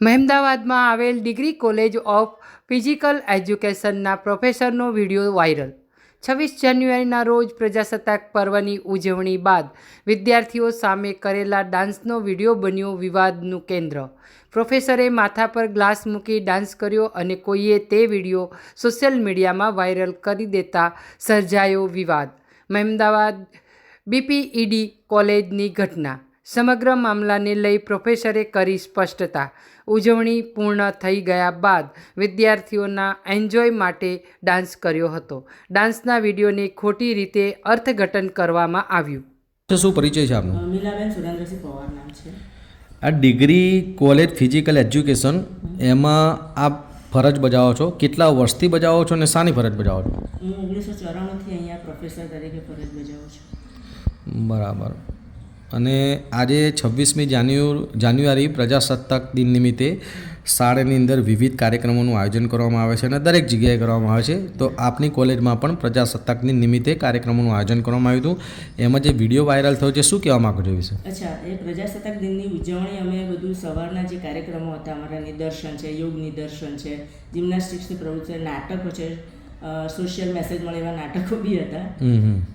મહેમદાવાદમાં આવેલ degree college of physical એજ્યુકેશનના પ્રોફેસરનો વીડિયો વાયરલ. છવ્વીસ જાન્યુઆરીના રોજ પ્રજાસત્તાક પર્વની ઉજવણી બાદ વિદ્યાર્થીઓ સામે કરેલા ડાન્સનો વીડિયો બન્યો વિવાદનું કેન્દ્ર. પ્રોફેસરે માથા પર ગ્લાસ મૂકી ડાન્સ કર્યો અને કોઈએ તે વીડિયો સોશિયલ મીડિયામાં વાયરલ કરી દેતા સર્જાયો વિવાદ. મહેમદાવાદ બીપીઈડી કોલેજની ઘટના. સમગ્ર મામલાને લઈ પ્રોફેસરે કરી સ્પષ્ટતા. ઉજવણી પૂર્ણ થઈ ગયા બાદ વિદ્યાર્થીઓના એન્જોય માટે ડાન્સ કર્યો હતો. ડાન્સના વિડીયોને ખોટી રીતે અર્થઘટન કરવામાં આવ્યું. તો શું પરિચય છે આપનો? મીલાબેન સુરેન્દ્રસિંહ પવાર નામ છે. આ ડિગ્રી કોલેજ ફિઝિકલ એજ્યુકેશન એમાં આપ ફરજ બજાવો છો? કેટલા વર્ષથી બજાવો છો અને શાની ફરજ બજાવો છો? હું ઓગણીસો ચોરાણુંથી અહીંયા પ્રોફેસર તરીકે ફરજ બજાવું છું. બરાબર. અને આજે છવ્વીસમી જાન્યુ જાન્યુઆરી પ્રજાસત્તાક દિન નિમિત્તે શાળાની અંદર વિવિધ કાર્યક્રમોનું આયોજન કરવામાં આવે છે અને દરેક જગ્યાએ કરવામાં આવે છે. તો આપની કોલેજમાં પણ પ્રજાસત્તાક દિન નિમિત્તે કાર્યક્રમોનું આયોજન કરવામાં આવ્યું હતું. એમાં જે વીડિયો વાયરલ થયો છે, શું કહેવા માગો છો વિશે? અચ્છા, એ પ્રજાસત્તાક દિનની ઉજવણી અમે બધું સવારના જે કાર્યક્રમો હતા, અમારા નિદર્શન છે, યોગ નિદર્શન છે, જિમ્નાસ્ટિક્સની પ્રવૃત્તિ નાટકો છે સોશિયલ મેસેજ મળે એવા નાટકો બી હતા.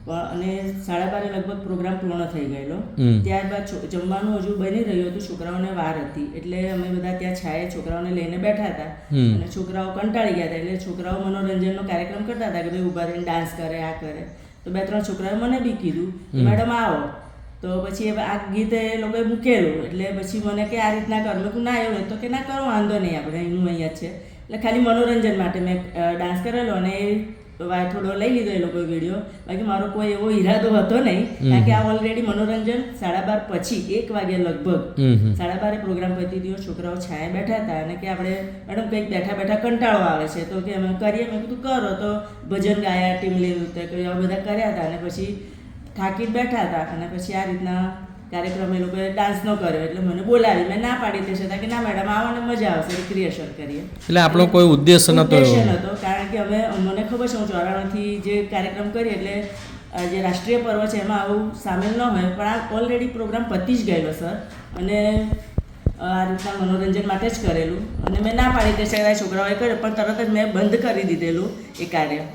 પણ અને સાડા બારે લગભગ પ્રોગ્રામ પૂર્ણ થઈ ગયેલો. ત્યારબાદ જમવાનું હજુ બની રહ્યું હતું છોકરાઓને વાર હતી. એટલે અમે બધા ત્યાં છાયે છોકરાઓને લઈને બેઠા હતા. અને છોકરાઓ કંટાળી ગયા હતા. એટલે છોકરાઓ મનોરંજનનો કાર્યક્રમ કરતા હતા કે ભાઈ ઊભા રહીને ડાન્સ કરે આ કરે. તો બે ત્રણ છોકરાએ મને બી કીધું મેડમ આવો. તો પછી હવે આ ગીત એ લોકોએ મૂકેલું. એટલે પછી મને કે આ રીતના કર. મેં ના એવું તો કે ના કરો વાંધો નહીં આપણે એનું અહીંયા છે. એટલે ખાલી મનોરંજન માટે મેં ડાન્સ કરેલો અને એ થોડો લઈ લીધો એ લોકો વીડિયો બાકી મારો કોઈ એવો ઈરાદો હતો નહીં. કારણ કે આ ઓલરેડી મનોરંજન સાડા બાર પછી એક વાગે લગભગ. સાડા બારે પ્રોગ્રામ પતી ગયો. છોકરાઓ છાયા બેઠા હતા અને કે આપણે મેડમ કંઈક બેઠા બેઠા કંટાળો આવે છે. તો કે અમે કરીએ. મેં કીધું કરો. તો ભજન ગાયા ટીમ નૃત્ય કર્યું આવા બધા કર્યા હતા અને પછી થાકી બેઠા હતા અને પછી આ રીતના કાર્યક્રમ એ લોકોએ ડાન્સ ન કર્યો. એટલે મને બોલાવી. મેં ના પાડી તે છતાં કે ના મેડમ આવવાને મજા આવશે. રિક્રિએશન કરીએ. એટલે આપણો કોઈ ઉદ્દેશ. ઉદ્દેશ્ય નહોતો કારણ કે હવે મને ખબર છે હું ચોરાણુંથી જે કાર્યક્રમ કરીએ એટલે જે રાષ્ટ્રીય પર્વ છે એમાં આવું સામેલ ન હોય. પણ આ ઓલરેડી પ્રોગ્રામ પતી જ ગયેલો સર અને આ રીતના મનોરંજન માટે જ કરેલું. અને મેં ના પાડી તે છતાં છોકરાઓએ કર્યું. પણ તરત જ મેં બંધ કરી દીધેલું એ કાર્ય.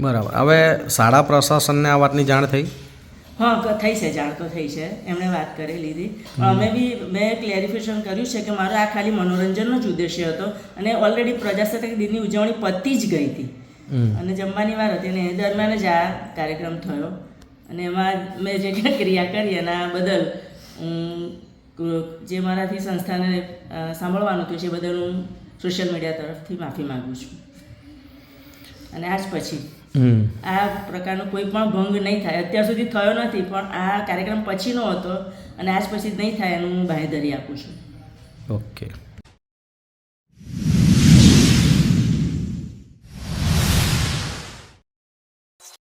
બરાબર. હવે શાળા પ્રશાસનને આ વાતની જાણ થઈ? હા થઈ છે જાણ તો થઈ છે. એમણે વાત કરી લીધી. પણ અમે બી મેં ક્લેરિફિકેશન કર્યું છે કે મારો આ ખાલી મનોરંજનનો જ ઉદ્દેશ્ય હતો. અને ઓલરેડી પ્રજાસત્તાક દિનની ઉજવણી પતી જ ગઈ હતી. અને જમવાની વાર હતી અને એ દરમિયાન જ આ કાર્યક્રમ થયો. અને એમાં મેં જે ક્રિયા કરી એના બદલ હું જે મારાથી સંસ્થાને સાંભળવાનું હતું છે એ બદલ હું સોશિયલ મીડિયા તરફથી માફી માગું છું. અને આજ પછી આ પ્રકારનો કોઈ પણ ભંગ નહીં થાય. અત્યાર સુધી થયો નથી પણ આ કાર્યક્રમ પછીનો હતો અને આજ પછી નહીં થાય એનું હું બાંહેધરી આપું છું. ઓકે.